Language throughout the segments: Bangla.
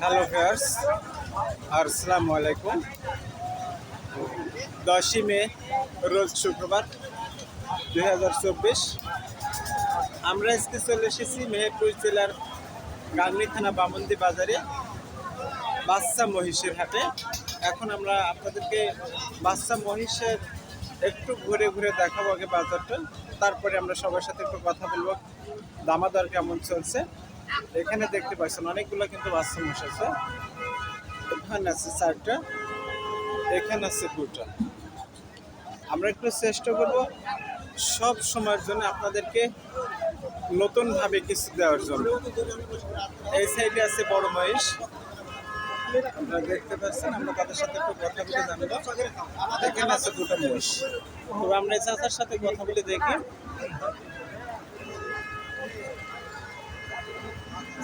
হ্যালো ভিউয়ার্স আসসালামু আলাইকুম দশই মে, রোজ শুক্রবার, দুই হাজার চব্বিশ। আমরা আজকে চলে এসেছি মেহেরপুর জেলার গাংনি থানা বামন্দি বাজারে বাচ্চা মহিষের হাটে। এখন আমরা আপনাদেরকে বাচ্চা মহিষের একটু ঘুরে ঘুরে দেখাবো আগে বাজারটা। তারপরে আমরা সবার সাথে একটু কথা বলব। দামাদর কেমন চলছে? এখানে দেখতে পাচ্ছেন, অনেকগুলো কিন্তু বাচ্চা মহিষ আছে। এখানে আছে চারটা, এখানে আছে দুটা। আমরা একটু চেষ্টা করব সব সময়ের জন্য আপনাদেরকে নতুনভাবে কিছু দেওয়ার জন্য। এই সাইডে আছে বড় মহিষ। আপনারা দেখতে পাচ্ছেন, আমরা তাদের সাথে একটু কথা বলে জানব। এখানে আছে দুটো মহিষ। তো আমরা এই চাচার সাথে কথা বলে দেখি।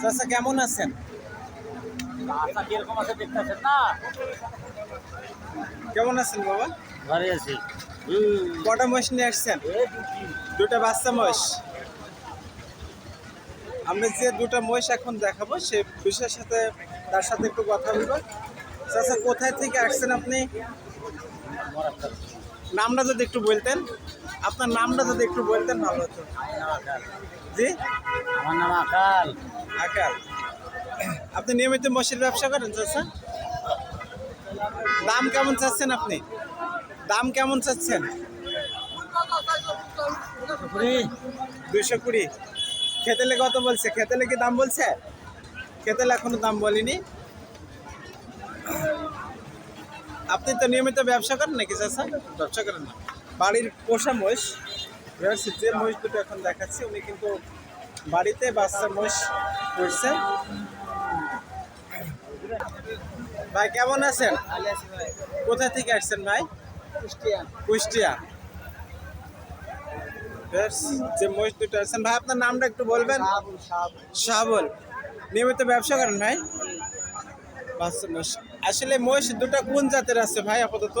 চাচা কেমন আছেন? আচ্ছা কীরকম আছে না? কেমন আছেন বাবা? ঘরে আছি। কটা মহিষ নিয়ে আসছেন? দুটা। বাচ্চা মহিষ? আমরা যে দুটা মহিষ এখন দেখাবো সে বিষয়ের সাথে তার সাথে একটু কথা বলব। চাচা কোথায় থেকে আসছেন আপনি? নামটা যদি একটু বলতেন। আপনার নামটা যদি একটু বলতেন ভালো হতো। জি? আমার নাম আকাল। আকাল। আপনি নিয়মিত মহিষের ব্যবসা করেন চাচা? দাম কেমন চাচ্ছেন আপনি? দাম কেমন চাচ্ছেন? দুশো কুড়ি। খেতেলে কত বলছে? খেতেলে কি দাম বলছে? খেতেলে এখনও দাম বলিনি। আপনি তো নিয়মিত ব্যবসা করেন নাকি চাচা? ব্যবসা করেন না? বাড়ির পোষা মহিষ যে মহিষ দুটো এখন দেখাচ্ছি। উনি কিন্তু বাড়িতে বাচ্চা মহিষ করছে ভাই কেমন আছেন? কোথা থেকে আসছেন ভাই? কুষ্টিয়া। ভিউয়ার্স, যে মহিষ দুটো আছেন ভাই আপনার নামটা একটু বলবেন? শাহাবুল নিয়মিত ব্যবসা করেন ভাই? বাচ্চা মহিষ। আসলে মহিষ দুটো কোন জাতের আছে ভাই আপাতত?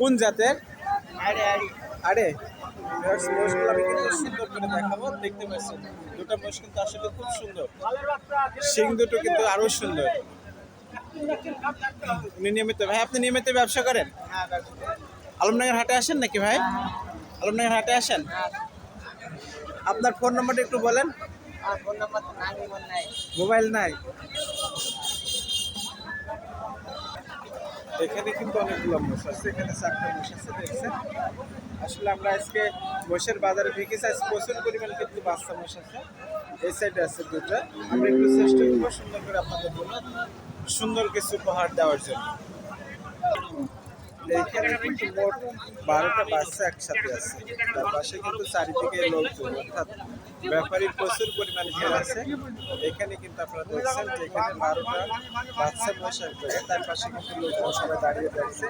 কোন জাতের? আরে ভিউয়ার্স, মহিষগুলো আমি কিন্তু সুন্দর করে দেখাবো দেখতে পাচ্ছেন। দুটো মহিষ কিন্তু আসলে খুব সুন্দর। শিং দুটো কিন্তু আরও সুন্দর। নিয়মিত ভাই আপনি নিয়মিত ব্যবসা করেন? আলমনগর হাটে আসেন নাকি ভাই? আলমনগর হাটে আসেন? আপনার ফোন নাম্বারটা একটু বলেন। মোবাইল নাই। এখানে কিন্তু অনেকগুলো মোষ আছে, এখানে চারটা মোষ আছে, দেখছেন? আসলে আমরা আজকে মোষের বাজারে ঢুকেছি আজ প্রচুর পরিমাণ কিন্তু বাচ্চা মোষ আছে। এই সাইডে আছে দুটো আমরা একটু চেষ্টা করব সুন্দর করে আপনাদের জন্য সুন্দর কিছু উপহার দেওয়ার জন্য। কিন্তু মোট বারোটা বাচ্চা একসাথে আছে। তার পাশে কিন্তু চারিদিকে লোকজন, অর্থাৎ ব্যাপারীর প্রচুর পরিমাণে ভিড় আছে। এখানে কিন্তু আপনারা দেখছেন যে এখানে বারোটা বাচ্চা বসে আছে তার পাশে কিন্তু লোকজন সবাই দাঁড়িয়ে চলছে।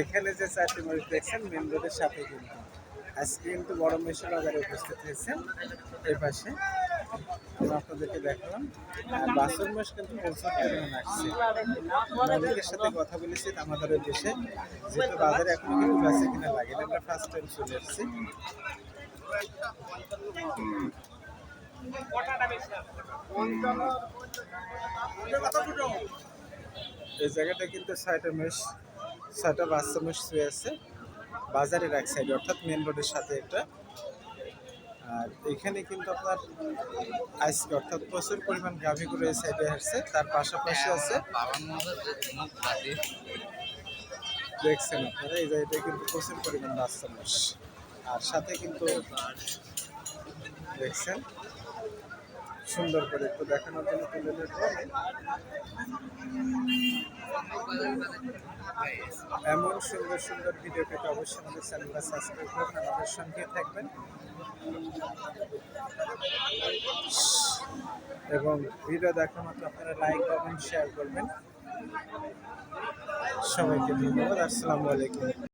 এখানে যে চারটি মরিচ দেখছেন মেন রোডের সাথে কিন্তু। আজকে কিন্তু বড় মেশো বাজারে উপস্থিত হয়েছেন। এই পাশে আপনাদেরকে দেখালাম। বাসন মাস কিন্তু প্রচুর পরিমাণ আসছে। আমাদের সাথে কথা বলেছি আমাদের দেশে। যেহেতু বাজারে এখন কিন্তু বেঁচে কিনা লাগে আমরা ফার্স্ট টাইম চলে এসেছি। এই জায়গাটা কিন্তু ছয়টা মেষ ছয়টা বাচ্চা মেষ শুয়ে আছে। বাজারের এক সাইডে অর্থাৎ মেন রোডের সাথে এটা। আর এখানে কিন্তু আপনার আজকে অর্থাৎ প্রচুর পরিমাণ গাভী গরু এই সাইডে আসছে। তার পাশাপাশি আছে দেখছেন আপনারা এই জায়গাটা কিন্তু প্রচুর পরিমাণ বাচ্চা মাস আর সাথে কিন্তু দেখছেন সুন্দর করে একটু দেখানোর জন্য তুলে এমন সুন্দর সুন্দর ভিডিও পেতে অবশ্যই আমাদের চ্যানেলটা সাবস্ক্রাইব করুন আমাদের সঙ্গে থাকবেন। এবং ভিডিও দেখার মাত্র আপনারা লাইক করবেন শেয়ার করবেন। সবাইকে ধন্যবাদ। আসসালামু আলাইকুম।